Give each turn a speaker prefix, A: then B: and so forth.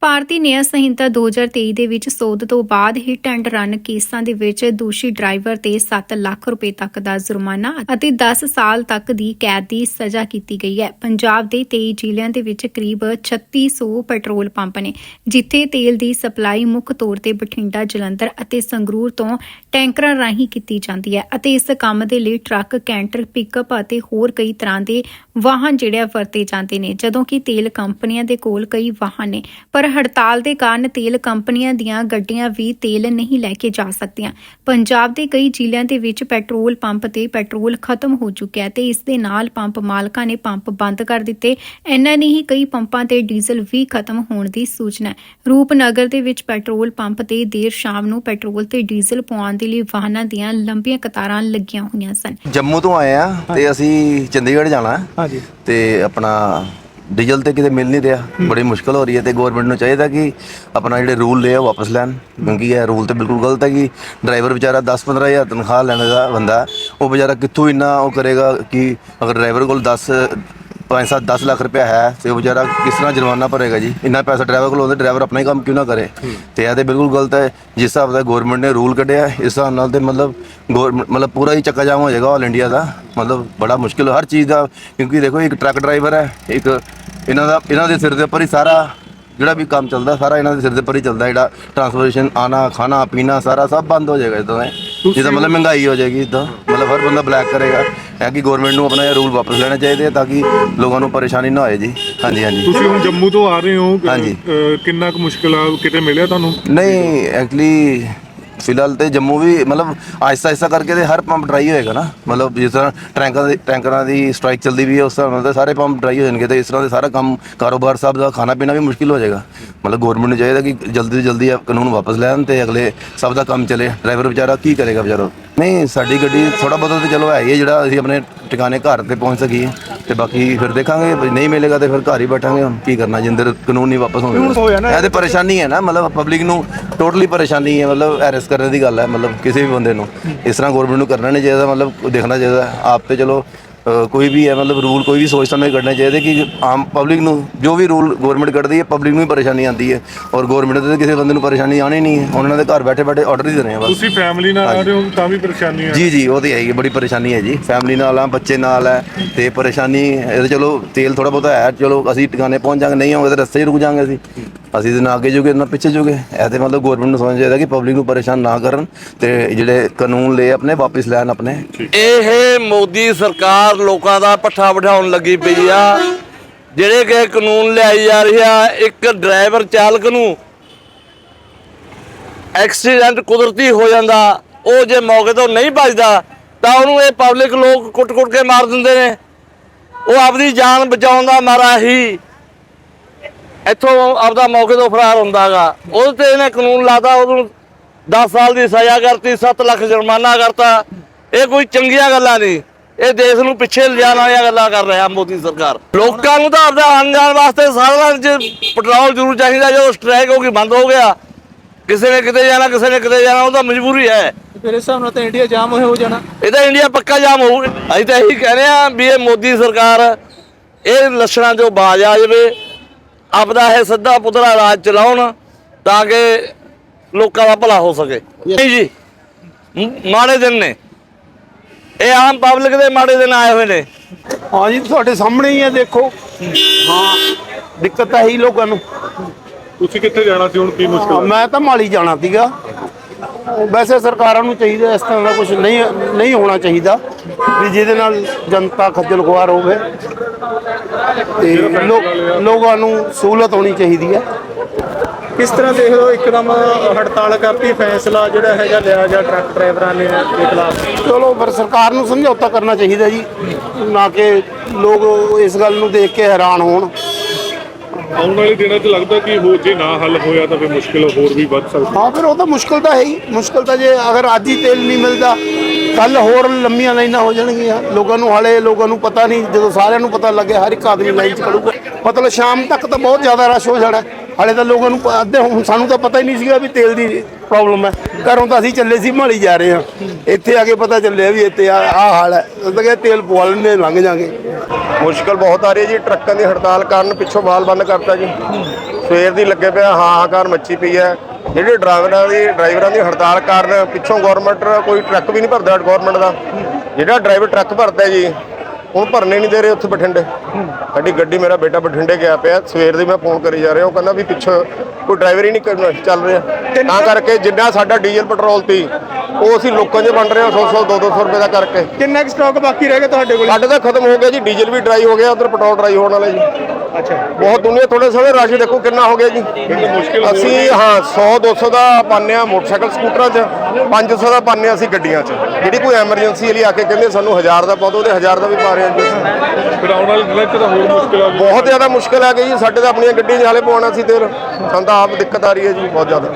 A: ਭਾਰਤੀ ਨਿਆਂ ਸੰਹਿਤਾ 2023 ਦੇ ਵਿੱਚ ਸੋਧ ਤੋਂ ਬਾਅਦ ਹਿੱਟ ਐਂਡ ਰਨ ਕੇਸਾਂ ਦੇ ਵਿੱਚ ਦੋਸ਼ੀ ਡਰਾਈਵਰ ਤੇ 7 ਲੱਖ ਰੁਪਏ ਤੱਕ ਦਾ ਜੁਰਮਾਨਾ ਅਤੇ 10 ਸਾਲ ਤੱਕ ਦੀ ਕੈਦ ਦੀ ਸਜ਼ਾ ਕੀਤੀ ਗਈ ਹੈ। ਪੰਜਾਬ ਦੇ 23 ਜ਼ਿਲ੍ਹਿਆਂ ਦੇ ਵਿੱਚ ਕਰੀਬ 3600 ਪੈਟਰੋਲ ਪੰਪ ਨੇ, ਜਿੱਥੇ ਤੇਲ ਦੀ ਸਪਲਾਈ ਮੁੱਖ ਤੌਰ ਤੇ ਬਠਿੰਡਾ, ਜਲੰਧਰ ਅਤੇ ਸੰਗਰੂਰ ਤੋਂ ਟੈਂਕਰਾਂ ਰਾਹੀਂ ਕੀਤੀ ਜਾਂਦੀ ਹੈ ਅਤੇ ਇਸ ਕੰਮ ਦੇ ਲਈ ਟਰੱਕ, ਕੈਂਟਰ ਪਿਕਅਪ ਅਤੇ ਹੋਰ ਕਈ ਤਰ੍ਹਾਂ ਦੇ ਵਾਹਨ ਜਿਹੜੇ ਵਰਤੇ ਜਾਂਦੇ ਨੇ। ਜਦੋਂ ਕਿ ਤੇਲ ਕੰਪਨੀਆਂ ਦੇ ਕੋਲ ਕਈ ਵਾਹਨ ਨੇ, ਪਰ ਹੜਤਾਲ ਦੇ ਕਾਰਨ ਤੇਲ ਕੰਪਨੀਆਂ ਦੀਆਂ ਗੱਡੀਆਂ ਵੀ ਤੇਲ ਨਹੀਂ ਲੈ ਕੇ ਜਾ ਸਕਦੀਆਂ। ਪੰਜਾਬ ਦੇ ਕਈ ਜ਼ਿਲ੍ਹਿਆਂ ਦੇ ਵਿੱਚ ਪੈਟਰੋਲ ਪੰਪ ਤੇ ਪੈਟਰੋਲ ਖਤਮ ਹੋ ਚੁੱਕਿਆ ਤੇ ਇਸ ਦੇ ਨਾਲ ਪੰਪ ਮਾਲਕਾਂ ਨੇ ਪੰਪ ਬੰਦ ਕਰ ਦਿੱਤੇ। ਇਨ੍ਹਾਂ ਨੇ ਹੀ ਕਈ ਪੰਪਾਂ ਤੇ ਡੀਜ਼ਲ ਵੀ ਖਤਮ ਹੋਣ ਦੀ ਸੂਚਨਾ ਰੂਪਨਗਰ ਦੇ ਵਿੱਚ ਪੈਟਰੋਲ ਪੰਪ ਤੇ ਦੇਰ ਸ਼ਾਮ ਨੂੰ ਪੈਟਰੋਲ ਤੇ ਡੀਜ਼ਲ ਪਾਉਣ ਦੇ ਲਈ ਵਾਹਨਾਂ ਦੀਆਂ ਲੰਬੀਆਂ ਕਤਾਰਾਂ ਲੱਗੀਆਂ ਹੋਈਆਂ ਸਨ।
B: ਜੰਮੂ ਤੋਂ ਆਏ ਆ ਤੇ ਅਸੀਂ ਚੰਡੀਗੜ੍ਹ ਜਾਣਾ ਹੈ।
C: ਹਾਂਜੀ।
B: ਤੇ ਆਪਣਾ ਡੀਜ਼ਲ ਤੇ ਕਿਤੇ ਮਿਲ ਨਹੀਂ ਰਿਹਾ। ਬੜੀ ਮੁਸ਼ਕਲ ਹੋ ਰਹੀ ਹੈ ਤੇ ਗਵਰਨਮੈਂਟ ਨੂੰ ਚਾਹੀਦਾ ਕਿ ਆਪਣਾ ਜਿਹੜੇ ਰੂਲ ਲਏ ਆ ਉਹ ਵਾਪਸ ਲੈਣ। ਕਿਉਂਕਿ ਇਹ ਰੂਲ ਤੇ ਬਿਲਕੁਲ ਗਲਤ ਹੈ ਕਿ ਡਰਾਈਵਰ ਵਿਚਾਰਾ 10-15 ਹਜ਼ਾਰ ਤਨਖਾਹ ਲੈਣ ਦਾ ਬੰਦਾ ਉਹ ਵਿਚਾਰਾ ਕਿੱਥੋਂ ਇੰਨਾ ਉਹ ਕਰੇਗਾ ਕਿ ਅਗਰ ਡਰਾਈਵਰ ਕੋਲ 10 ਪੰਜ ਸੱਤ 10 ਲੱਖ ਰੁਪਇਆ ਹੈ ਤੇ ਉਹ ਵਿਚਾਰਾ ਕਿਸ ਤਰ੍ਹਾਂ ਜੁਰਮਾਨਾ ਭਰੇਗਾ ਜੀ? ਇੰਨਾ ਪੈਸਾ ਡਰਾਈਵਰ ਕੋਲ ਹੁੰਦਾ ਡਰਾਈਵਰ ਆਪਣਾ ਹੀ ਕੰਮ ਕਿਉਂ ਨਾ ਕਰੇ? ਤੇ ਇਹ ਤੇ ਬਿਲਕੁਲ ਗਲਤ ਹੈ। ਜਿਸ ਹਿਸਾਬ ਦਾ ਗਵਰਨਮੈਂਟ ਨੇ ਰੂਲ ਕੱਢਿਆ, ਇਸ ਹਿਸਾਬ ਨਾਲ ਤੇ ਮਤਲਬ ਗੌਰਮੈਂਟ ਮਤਲਬ ਪੂਰਾ ਹੀ ਚੱਕਾ ਜਾਮ ਹੋ ਜਾਏਗਾ ਆਲ ਇੰਡੀਆ ਦਾ। ਮਤਲਬ ਬੜਾ ਮੁਸ਼ਕਿਲ ਹਰ ਚੀਜ਼ ਦਾ, ਕਿਉਂਕਿ ਦੇਖੋ ਇੱਕ ਟਰੱਕ ਡਰਾਈਵਰ ਹੈ, ਇੱਕ ਇਹਨਾਂ ਦਾ, ਇਹਨਾਂ ਦੇ ਸਿਰ ਦੇ ਉੱਪਰ ਹੀ ਸਾਰਾ ਜਿਹੜਾ ਵੀ ਕੰਮ ਚੱਲਦਾ, ਸਾਰਾ ਇਹਨਾਂ ਦੇ ਸਿਰ ਦੇ ਉੱਪਰ ਹੀ ਚੱਲਦਾ। ਜਿਹੜਾ ਟਰਾਂਸਪੋਰਟੇਸ਼ਨ ਆਣਾ ਖਾਣਾ ਪੀਣਾ ਸਾਰਾ ਸਭ ਬੰਦ ਹੋ ਜਾਏਗਾ ਇਦਾਂ ਜਿੱਦਾਂ ਮਤਲਬ ਮਹਿੰਗਾਈ ਹੋ ਜਾਏਗੀ ਇਦਾਂ। ਮਤਲਬ ਹਰ ਬੰਦਾ ਬਲੈਕ ਕਰੇਗਾ। ਹੈ ਕਿ ਗਵਰਨਮੈਂਟ ਨੂੰ ਆਪਣਾ ਇਹ ਰੂਲ ਵਾਪਸ ਲੈਣੇ ਚਾਹੀਦੇ ਆ ਤਾਂ ਕਿ ਲੋਕਾਂ ਨੂੰ ਪਰੇਸ਼ਾਨੀ ਨਾ ਹੋਏ ਜੀ। ਹਾਂਜੀ ਹਾਂਜੀ।
C: ਤੁਸੀਂ ਹੁਣ ਜੰਮੂ ਤੋਂ ਆ ਰਹੇ ਹੋ
B: ਹਾਂਜੀ।
C: ਕਿੰਨਾ ਕੁ ਮੁਸ਼ਕਿਲ ਆ ਕਿਤੇ ਮਿਲਿਆ ਤੁਹਾਨੂੰ?
B: ਨਹੀਂ ਐਕਚੁਅਲੀ ਫਿਲਹਾਲ ਤੇ ਜੰਮੂ ਵੀ ਮਤਲਬ ਆਹਿਸਤਾ ਆਹਿਸਤਾ ਕਰਕੇ ਤੇ ਹਰ ਪੰਪ ਡਰਾਈ ਹੋਏਗਾ ਨਾ। ਮਤਲਬ ਜਿਸ ਤਰ੍ਹਾਂ ਟੈਂਕਾਂ ਦੀ ਟੈਂਕਰਾਂ ਦੀ ਸਟ੍ਰਾਈਕ ਚੱਲਦੀ ਵੀ ਹੈ, ਉਸ ਤਰ੍ਹਾਂ ਨਾਲ ਤੇ ਸਾਰੇ ਪੰਪ ਡਰਾਈ ਹੋ ਜਾਣਗੇ ਤੇ ਇਸ ਤਰ੍ਹਾਂ ਦੇ ਸਾਰਾ ਕੰਮ ਕਾਰੋਬਾਰ ਸਾਹਿਬ ਦਾ ਖਾਣਾ ਪੀਣਾ ਵੀ ਮੁਸ਼ਕਿਲ ਹੋ ਜਾਏਗਾ। ਮਤਲਬ ਗਵਰਨਮੈਂਟ ਨੂੰ ਚਾਹੀਦਾ ਕਿ ਜਲਦੀ ਤੋਂ ਜਲਦੀ ਕਾਨੂੰਨ ਵਾਪਸ ਲੈਣ ਤੇ ਅਗਲੇ ਸਭ ਦਾ ਕੰਮ ਚੱਲੇ। ਡਰਾਈਵਰ ਵਿਚਾਰਾ ਕੀ ਕਰੇਗਾ ਵਿਚਾਰਾ? ਨਹੀਂ ਸਾਡੀ ਗੱਡੀ ਥੋੜਾ ਬਹੁਤਾ ਤੇ ਚਲੋ ਹੈ ਹੀ ਹੈ ਜਿਹੜਾ ਅਸੀਂ ਆਪਣੇ ਟਿਕਾਣੇ ਘਰ ਤੇ ਪਹੁੰਚ ਸਕੀਏ। ਤੇ ਬਾਕੀ ਫਿਰ ਦੇਖਾਂਗੇ ਵੀ ਨਹੀਂ ਮਿਲੇਗਾ ਤੇ ਫਿਰ ਘਰ ਹੀ ਬੈਠਾਂਗੇ ਹੁਣ। ਕੀ ਕਰਨਾ ਜਿੰਦਰ ਕਾਨੂੰਨ ਨਹੀਂ ਵਾਪਸ ਹੋਣਗੇ ਇਹ ਤੇ ਪਰੇਸ਼ਾਨੀ ਹੈ ਨਾ ਮਤਲਬ ਪਬਲਿਕ ਨੂੰ ਟੋਟਲੀ ਪਰੇਸ਼ਾਨੀ ਹੈ ਮਤਲਬ ਅਰੈਸਟ ਕਰਨ ਦੀ ਗੱਲ ਹੈ ਮਤਲਬ ਕਿਸੇ ਵੀ ਬੰਦੇ ਨੂੰ। ਇਸ ਤਰ੍ਹਾਂ ਗਵਰਨਮੈਂਟ ਨੂੰ ਕਰਨਾ ਨਹੀਂ ਚਾਹੀਦਾ ਮਤਲਬ ਦੇਖਣਾ ਚਾਹੀਦਾ। ਆਪ ਤੇ ਚਲੋ ਅ, ਕੋਈ ਵੀ ਹੈ ਮਤਲਬ ਰੂਲ ਕੋਈ ਵੀ ਸੋਚ ਸਮਝ ਕੇ ਕੱਢਣੇ ਚਾਹੀਦੇ ਕਿ ਆਮ ਪਬਲਿਕ ਨੂੰ ਜੋ ਵੀ ਰੂਲ ਗਵਰਨਮੈਂਟ ਕੱਢਦੀ ਹੈ ਪਬਲਿਕ ਨੂੰ ਹੀ ਪਰੇਸ਼ਾਨੀ ਆਉਂਦੀ ਹੈ। ਔਰ ਗਵਰਨਮੈਂਟ ਤੇ ਕਿਸੇ ਬੰਦੇ ਨੂੰ ਪਰੇਸ਼ਾਨੀ ਆਣੀ ਨਹੀਂ ਹੈ। ਉਹਨਾਂ ਦੇ ਘਰ ਬੈਠੇ ਬੈਠੇ ਆਰਡਰ ਹੀ ਦੇਣੇ ਆ ਬਸ।
C: ਤੁਸੀਂ ਫੈਮਿਲੀ ਨਾਲ ਆ ਰਹੇ ਹੋ ਤਾਂ ਵੀ ਪਰੇਸ਼ਾਨੀ ਆ।
B: ਜੀ ਜੀ ਉਹ ਤੇ ਹੈ ਹੀ ਹੈ, ਬੜੀ ਪਰੇਸ਼ਾਨੀ ਹੈ ਜੀ। ਫੈਮਿਲੀ ਨਾਲ ਆ ਬੱਚੇ ਨਾਲ ਹੈ ਤੇ ਪਰੇਸ਼ਾਨੀ ਇਹ ਤਾਂ ਚਲੋ ਤੇਲ ਥੋੜਾ ਬਹੁਤਾ ਹੈ। ਚਲੋ ਅਸੀਂ ਟਿਕਾਣੇ ਪਹੁੰਚ ਜਾਾਂਗੇ ਨਹੀਂ ਹੋਵੇ ਤਾਂ ਰਸਤੇ 'ਚ ਰੁਕ ਜਾਾਂਗੇ ਅਸੀਂ। ਅਸੀਂ ਤੇ ਨਾ ਅੱਗੇ ਜੋਗੇ, ਨਾ ਪਿੱਛੇ ਜੋਗੇ। ਇਹ ਤੇ ਮਤਲਬ ਗਵਰਨਮੈਂਟ ਨੂੰ ਸਮਝਣਾ ਚਾਹੀਦਾ ਕਿ ਪਬਲਿਕ ਨੂੰ ਪਰੇਸ਼ਾਨ ਨਾ ਕਰਨ ਤੇ ਜਿਹੜੇ ਕਾਨੂੰਨ ਲੈ ਆਪਣੇ, ਵਾਪਸ ਲੈਣ ਆਪਣੇ।
D: ਇਹ ਮੋਦੀ ਸਰਕਾਰ ਲੋਕਾਂ ਦਾ ਪੱਠਾ ਬਿਠਾਉਣ ਲੱਗੀ ਪਈ ਆ। ਜਿਹੜੇ ਕਿ ਕਾਨੂੰਨ ਲਿਆਈ ਜਾ ਰਹੀ ਆ, ਇੱਕ ਡਰਾਈਵਰ ਚਾਲਕ ਨੂੰ ਐਕਸੀਡੈਂਟ ਕੁਦਰਤੀ ਹੋ ਜਾਂਦਾ, ਉਹ ਜੇ ਮੌਕੇ ਤੋਂ ਨਹੀਂ ਬਚਦਾ ਤਾਂ ਉਹਨੂੰ ਇਹ ਪਬਲਿਕ ਲੋਕ ਕੁੱਟ-ਕੁੱਟ ਕੇ ਮਾਰ ਦਿੰਦੇ ਨੇ। ਉਹ ਆਪਦੀ ਜਾਨ ਬਚਾਉਣ ਦਾ ਮਾਰਾ ਹੀ ਇੱਥੋਂ ਆਪਦਾ ਮੌਕੇ ਤੋਂ ਫਰਾਰ ਹੁੰਦਾਗਾ। ਉਹਦੇ ਤੇ ਇਹਨੇ ਕਾਨੂੰਨ ਲਾਤਾ ਉਹਨੂੰ 10 ਸਾਲ ਦੀ ਸਜ਼ਾ ਕਰਤੀ 7 ਲੱਖ ਜੁਰਮਾਨਾ ਕਰਤਾ। ਇਹ ਕੋਈ ਚੰਗੀਆਂ ਗੱਲਾਂ ਨਹੀਂ। ਇਹ ਦੇਸ਼ ਨੂੰ ਪਿੱਛੇ ਲਿਜਾਣ ਵਾਲੀਆਂ ਗੱਲਾਂ ਕਰ ਰਿਹਾ ਮੋਦੀ ਸਰਕਾਰ। ਲੋਕਾਂ ਨੂੰ ਤਾਂ ਆਪਦਾ ਆਉਣ ਜਾਣ ਵਾਸਤੇ ਸਾਰਾ ਚ ਪੈਟਰੋਲ ਜ਼ਰੂਰ ਚਾਹੀਦਾ ਜਦੋਂ ਸਟ੍ਰਾਈਕ ਹੋ ਗਈ ਬੰਦ ਹੋ ਗਿਆ। ਕਿਸੇ ਨੇ ਕਿਤੇ ਜਾਣਾ ਕਿਸੇ ਨੇ ਕਿਤੇ ਜਾਣਾ ਉਹ ਤਾਂ ਮਜਬੂਰੀ ਹੈ।
E: ਮੇਰੇ ਹਿਸਾਬ ਨਾਲ ਤਾਂ ਇੰਡੀਆ ਜਾਮ ਹੋਇਆ ਹੋ ਜਾਣਾ।
D: ਇਹਦਾ ਇੰਡੀਆ ਪੱਕਾ ਜਾਮ ਹੋਊ। ਅਸੀਂ ਤਾਂ ਇਹੀ ਕਹਿੰਦੇ ਆ ਵੀ ਇਹ ਮੋਦੀ ਸਰਕਾਰ ਇਹ ਲੱਛਣਾਂ ਚੋਂ ਬਾਜ ਆ ਜਾਵੇ। ਆਪਦਾ ਇਹ ਸਿੱਧਾ ਪੁੱਤਰਾ ਰਾਜ ਚਲਾਉਣ ਤਾਂ ਕਿ ਲੋਕਾਂ ਦਾ ਭਲਾ ਹੋ ਸਕੇ। ਨਹੀਂ ਜੀ ਮ- ਮਾੜੇ ਦਿਨ ਨੇ। ਇਹ ਆਮ ਪਬਲਿਕ ਦੇ ਮਾੜੇ ਦਿਨ ਆਏ ਹੋਏ ਨੇ।
F: ਹਾਂ ਜੀ ਤੁਹਾਡੇ ਸਾਹਮਣੇ ਹੀ ਹੈ ਦੇਖੋ। ਹਾਂ ਦਿੱਕਤ ਤਾਂ ਹੈ ਹੀ ਲੋਕਾਂ ਨੂੰ।
C: ਤੁਸੀਂ ਕਿੱਥੇ ਜਾਣਾ ਸੀ ਹੁਣ ਕੀ ਮੁਸ਼ਕਿਲ ਆ?
F: ਮੈਂ ਤਾਂ ਮਾਲੀ ਜਾਣਾ ਸੀਗਾ। ਵੈਸੇ ਸਰਕਾਰਾਂ ਨੂੰ ਚਾਹੀਦਾ ਇਸ ਤਰ੍ਹਾਂ ਦਾ ਕੁਝ ਨਹੀਂ ਨਹੀਂ ਹੋਣਾ ਚਾਹੀਦਾ ਵੀ ਜਿਹਦੇ ਨਾਲ ਜਨਤਾ ਖੱਜਲ ਖੁਆਰ ਹੋਵੇ। ਤੇ ਲੋਕਾਂ ਨੂੰ ਸਹੂਲਤ ਹੋਣੀ ਚਾਹੀਦੀ ਹੈ।
E: ਕਿਸ ਤਰ੍ਹਾਂ ਦੇਖ ਲਓ ਇੱਕਦਮ ਹੜਤਾਲ ਕਰਤੀ ਫੈਸਲਾ ਜਿਹੜਾ ਹੈਗਾ ਲਿਆ ਗਿਆ ਟਰੱਕ ਡਰਾਈਵਰਾਂ ਨੇ ਦੇ ਖਿਲਾਫ।
F: ਚਲੋ ਪਰ ਸਰਕਾਰ ਨੂੰ ਸਮਝੌਤਾ ਕਰਨਾ ਚਾਹੀਦਾ ਜੀ ਨਾ ਕਿ ਲੋਕ ਇਸ ਗੱਲ ਨੂੰ ਦੇਖ ਕੇ ਹੈਰਾਨ ਹੋਣ।
C: ਆਉਣ ਵਾਲੇ ਦਿਨਾਂ 'ਚ ਲੱਗਦਾ ਕਿ ਹੋ ਜੇ ਨਾ ਹੱਲ ਹੋਇਆ ਤਾਂ ਫਿਰ ਮੁਸ਼ਕਿਲ ਹੋਰ ਵੀ ਵੱਧ ਸਕਦੀ
F: ਹਾਂ ਫਿਰ ਉਹ ਤਾਂ ਮੁਸ਼ਕਲ ਤਾਂ ਹੈ ਹੀ। ਮੁਸ਼ਕਲ ਤਾਂ ਜੇ ਅਗਰ ਅੱਜ ਹੀ ਤੇਲ ਨਹੀਂ ਮਿਲਦਾ ਕੱਲ ਹੋਰ ਲੰਮੀਆਂ ਲਾਈਨਾਂ ਹੋ ਜਾਣਗੀਆਂ। ਲੋਕਾਂ ਨੂੰ ਹਾਲੇ ਲੋਕਾਂ ਨੂੰ ਪਤਾ ਨਹੀਂ, ਜਦੋਂ ਸਾਰਿਆਂ ਨੂੰ ਪਤਾ ਲੱਗੇ ਹਰ ਇੱਕ ਆਦਮੀ ਲਾਈਨ 'ਚ ਖੜੂਗਾ। ਮਤਲਬ ਸ਼ਾਮ ਤੱਕ ਤਾਂ ਬਹੁਤ ਜ਼ਿਆਦਾ ਰਸ਼ ਹੋ ਜਾਣਾ। ਹਾਲੇ ਤਾਂ ਲੋਕਾਂ ਨੂੰ ਅੱਧੇ ਹੁਣ ਸਾਨੂੰ ਤਾਂ ਪਤਾ ਹੀ ਨਹੀਂ ਸੀਗਾ ਵੀ ਤੇਲ ਦੀ ਪ੍ਰੋਬਲਮ ਹੈ। ਘਰੋਂ ਤਾਂ ਅਸੀਂ ਚੱਲੇ ਸੀ, ਮਾਲੀ ਜਾ ਰਹੇ ਹਾਂ। ਇੱਥੇ ਆ ਕੇ ਪਤਾ ਚੱਲਿਆ ਵੀ ਇੱਥੇ ਆ, ਆਹ ਹਾਲ ਹੈ। ਉਹ ਤਾਂ ਕਹਿੰਦੇ ਤੇਲ ਪਵਾ ਲੈਂਦੇ, ਲੰਘ ਜਾਗੇ।
G: ਮੁਸ਼ਕਲ ਬਹੁਤ ਆ ਰਹੀ ਹੈ ਜੀ, ਟਰੱਕਾਂ ਦੀ ਹੜਤਾਲ ਕਾਰਨ ਪਿੱਛੋਂ ਮਾਲ ਬੰਦ ਕਰਤਾ ਜੀ। ਸਵੇਰ ਦੀ ਲੱਗੇ ਪਿਆ ਹਾਂ ਹਾਂ ਹਾਹਾਕਾਰ ਮੱਚੀ ਪਈ ਹੈ। ਜਿਹੜੇ ਡਰਾਈਵਰਾਂ ਦੀ ਡਰਾਈਵਰਾਂ ਦੀ ਹੜਤਾਲ ਕਾਰਨ ਪਿੱਛੋਂ ਗਵਰਨਮੈਂਟ ਕੋਈ ਟਰੱਕ ਵੀ ਨਹੀਂ ਭਰਦਾ ਗਵਰਨਮੈਂਟ ਦਾ। ਜਿਹੜਾ ਡਰਾਈਵਰ ਟਰੱਕ ਭਰਦਾ ਜੀ ਹੁਣ ਭਰਨੇ ਨਹੀਂ ਦੇ ਰਹੇ ਉੱਥੇ ਬਠਿੰਡੇ। ਸਾਡੀ ਗੱਡੀ ਮੇਰਾ ਬੇਟਾ ਬਠਿੰਡੇ ਗਿਆ ਪਿਆ ਸਵੇਰ ਦੀ ਮੈਂ ਫੋਨ ਕਰੀ ਜਾ ਰਿਹਾ ਉਹ ਕਹਿੰਦਾ ਵੀ ਪਿੱਛੋਂ ਕੋਈ ਡਰਾਈਵਰ ਹੀ ਨਹੀਂ ਚੱਲ ਰਿਹਾ। ਤਾਂ ਕਰਕੇ ਜਿੰਨਾ ਸਾਡਾ ਡੀਜ਼ਲ ਪੈਟਰੋਲ ਤੀ ਉਹ ਅਸੀਂ ਲੋਕਾਂ 'ਚ ਵੰਡ ਰਹੇ ਹਾਂ 100 100 200 ਰੁਪਏ ਦਾ ਕਰਕੇ।
E: ਕਿੰਨਾ ਕੁ ਸਟਾਕ ਬਾਕੀ ਰਹਿ ਗਿਆ ਤੁਹਾਡੇ ਕੋਲ?
G: ਸਾਡੇ ਤਾਂ ਖਤਮ ਹੋ ਗਿਆ ਜੀ ਡੀਜ਼ਲ ਵੀ ਡਰਾਈ ਹੋ ਗਿਆ ਉਧਰ ਪੈਟਰੋਲ ਡਰਾਈ ਹੋਣ ਵਾਲਾ ਜੀ।
E: ਅੱਛਾ।
G: ਬਹੁਤ ਦੁਨੀਆ ਥੋੜੇ ਸਮੇਂ ਰਸ਼ ਦੇਖੋ ਕਿੰਨਾ ਹੋ ਗਿਆ ਜੀ। ਅਸੀਂ ਹਾਂ 100 200 ਦਾ ਪਾਉਂਦੇ ਹਾਂ ਮੋਟਰਸਾਈਕਲ ਸਕੂਟਰਾਂ 'ਚ 500 ਦਾ ਪਾਉਂਦੇ ਹਾਂ ਅਸੀਂ ਗੱਡੀਆਂ 'ਚ। ਜਿਹੜੀ ਕੋਈ ਐਮਰਜੈਂਸੀ ਲਈ ਆ ਕੇ ਕਹਿੰਦੇ ਸਾਨੂੰ 1000 ਦਾ ਪਾ ਦਿਓ ਉਹਦੇ 1000 ਦਾ ਵੀ ਪਾ ਰਹੇ ਹਾਂ ਜੀ। ਅਸੀਂ।
C: ਫਿਰ ਆਉਣ ਵਾਲੇ ਦਿਨਾਂ 'ਚ ਤਾਂ ਹੋਰ ਮੁਸ਼ਕਿਲ ਆ
G: ਬਹੁਤ ਜ਼ਿਆਦਾ ਮੁਸ਼ਕਲ ਆ ਗਈ ਜੀ ਸਾਡੇ ਤਾਂ ਆਪਣੀਆਂ ਗੱਡੀਆਂ 'ਚ ਹਾਲੇ ਪਵਾਉਣਾ ਸੀ ਤੇਲ। ਸਾਨੂੰ ਤਾਂ ਆਪ ਦਿੱਕਤ ਆ ਰਹੀ ਹੈ ਜੀ ਬਹੁਤ ਜ਼ਿਆਦਾ।